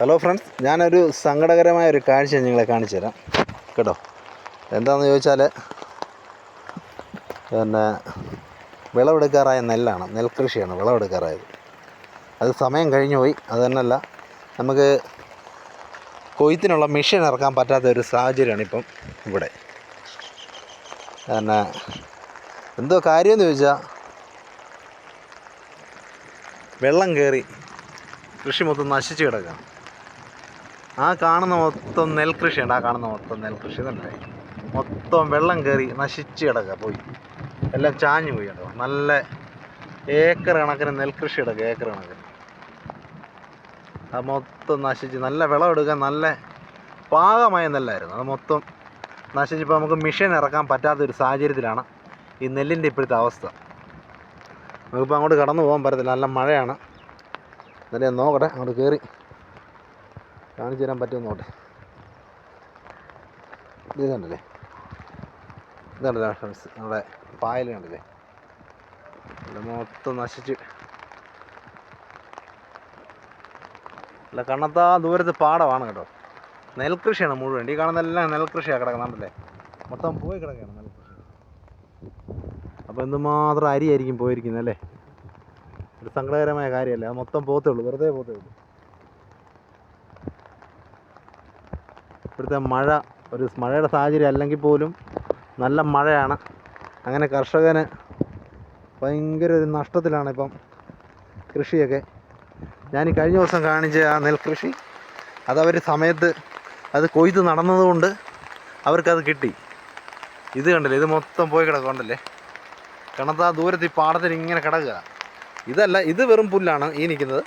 Hello friends ഞാനൊരു സങ്കടകരമായ ഒരു കാഴ്ച നിങ്ങളെ കാണിച്ചു തരാം. കേട്ടോ? എന്താണെന്ന് ചോദിച്ചാൽ പിന്നെ വിളവെടുക്കാറായ നെല്ലാണ്. നെൽകൃഷിയാണ് വിളവെടുക്കാറായത്. അത് സമയം കഴിഞ്ഞു പോയി. അത് തന്നെയല്ല നമുക്ക് കൊയ്ത്തിനുള്ള മെഷീൻ ഇറക്കാൻ പറ്റാത്ത ഒരു സാഹചര്യമാണ് ഇപ്പം ഇവിടെ. പിന്നെ എന്തോ കാര്യമെന്ന് ചോദിച്ചാൽ വെള്ളം കയറി കൃഷി മൊത്തം നശിച്ചു കിടക്കുകയാണ് ആ കാണുന്ന മൊത്തം നെൽകൃഷിയുണ്ട്. ആ കാണുന്ന മൊത്തം നെൽകൃഷി തന്നെ. മൊത്തം വെള്ളം കയറി നശിച്ച് കിടക്കുക പോയി. എല്ലാം ചാഞ്ഞു പോയി കേട്ടോ. നല്ല ഏക്കർ കണക്കിന് നെൽകൃഷി കിടക്കുക ഏക്കർ കണക്കിന്. അത് മൊത്തം നശിച്ച് നല്ല വിളവെടുക്കാൻ നല്ല പാകമായ നെല്ലായിരുന്നു. അത് മൊത്തം നശിച്ചിപ്പോൾ നമുക്ക് മിഷൻ ഇറക്കാൻ പറ്റാത്തൊരു സാഹചര്യത്തിലാണ് ഈ നെല്ലിന്റെ ഇപ്പോഴത്തെ അവസ്ഥ. നമുക്കിപ്പോൾ അങ്ങോട്ട് കടന്നു പോകാൻ പറ്റത്തില്ല. നല്ല മഴയാണ്. എന്നാലും നോക്കട്ടെ. അങ്ങോട്ട് കയറി. കാണിച്ചു തരാൻ പറ്റുമെന്ന് നോട്ടെ ഇത് കണ്ടില്ലേ? ഇതുണ്ടല്ലേ ഫ്രണ്ട്സ് നമ്മുടെ പായൽ കണ്ടില്ലേ? ഇവിടെ മൊത്തം നശിച്ച്. അല്ല കണ്ണത്താ ദൂരത്ത് പാടമാണ് കേട്ടോ. നെൽകൃഷിയാണ് മുഴുവൻ. ഈ കാണുന്നതെല്ലാം നെൽകൃഷിയാണ് കിടക്കുന്നുണ്ടല്ലേ മൊത്തം പോയി കിടക്കുകയാണ് നെൽകൃഷി. അപ്പോൾ എന്തുമാത്രം അരിയായിരിക്കും പോയിരിക്കുന്നത് അല്ലേ? ഒരു സങ്കടകരമായ കാര്യമല്ലേ? അത് മൊത്തം പോത്തേ ഉള്ളൂ വെറുതെ പോത്തേ ഉള്ളൂ. ഇപ്പോഴത്തെ മഴ ഒരു മഴയുടെ സാഹചര്യം അല്ലെങ്കിൽ പോലും നല്ല മഴയാണ്. അങ്ങനെ കർഷകന് ഭയങ്കര ഒരു നഷ്ടത്തിലാണ് ഇപ്പം കൃഷിയൊക്കെ. ഞാൻ ഈ കഴിഞ്ഞ ദിവസം കാണിച്ച ആ നെൽകൃഷി അതവർ സമയത്ത് അത് കൊയ്ത്ത് നടന്നതുകൊണ്ട് അവർക്കത് കിട്ടി. ഇത് കണ്ടില്ലേ? ഇത് മൊത്തം പോയി കിടക്കുന്നുണ്ടല്ലേ കണത്താ ദൂരത്ത് ഈ പാടത്തിൽ ഇങ്ങനെ കിടക്കുക. ഇതല്ല ഇത് വെറും പുല്ലാണ് ഈ നിൽക്കുന്നത്.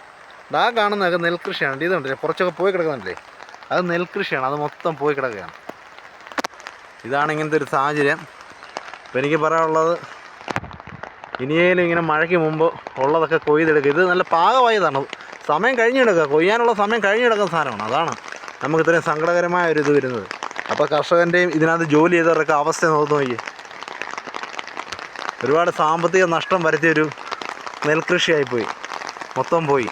ദാ കാണുന്നതൊക്കെ നെൽകൃഷിയാണ്. ഇത് കണ്ടില്ലേ? കുറച്ചൊക്കെ പോയി കിടക്കുന്നുണ്ടല്ലേ? അത് നെൽകൃഷിയാണ് അത് മൊത്തം പോയി കിടക്കുകയാണ്. ഇതാണ് ഇങ്ങനത്തെ ഒരു സാഹചര്യം. അപ്പോൾ എനിക്ക് പറയാനുള്ളത് ഇനിയേലും ഇങ്ങനെ മഴയ്ക്ക് മുമ്പ് ഉള്ളതൊക്കെ കൊയ്തെടുക്കുക. ഇത് നല്ല പാകമായതാണ്. സമയം കഴിഞ്ഞ് കിടക്കുക കൊയ്യാനുള്ള സമയം കഴിഞ്ഞ് കിടക്കുന്ന സാധനമാണ്. അതാണ് നമുക്ക് ഇത്രയും സങ്കടകരമായ ഒരു ഇത് വരുന്നത്. അപ്പോൾ കർഷകന്റെയും ഇതിനകത്ത് ജോലി ചെയ്തവരൊക്കെ അവസ്ഥ നോക്കി നോക്കി ഒരുപാട് സാമ്പത്തിക നഷ്ടം വരുത്തിയൊരു നെൽകൃഷിയായിപ്പോയി മൊത്തം പോയി.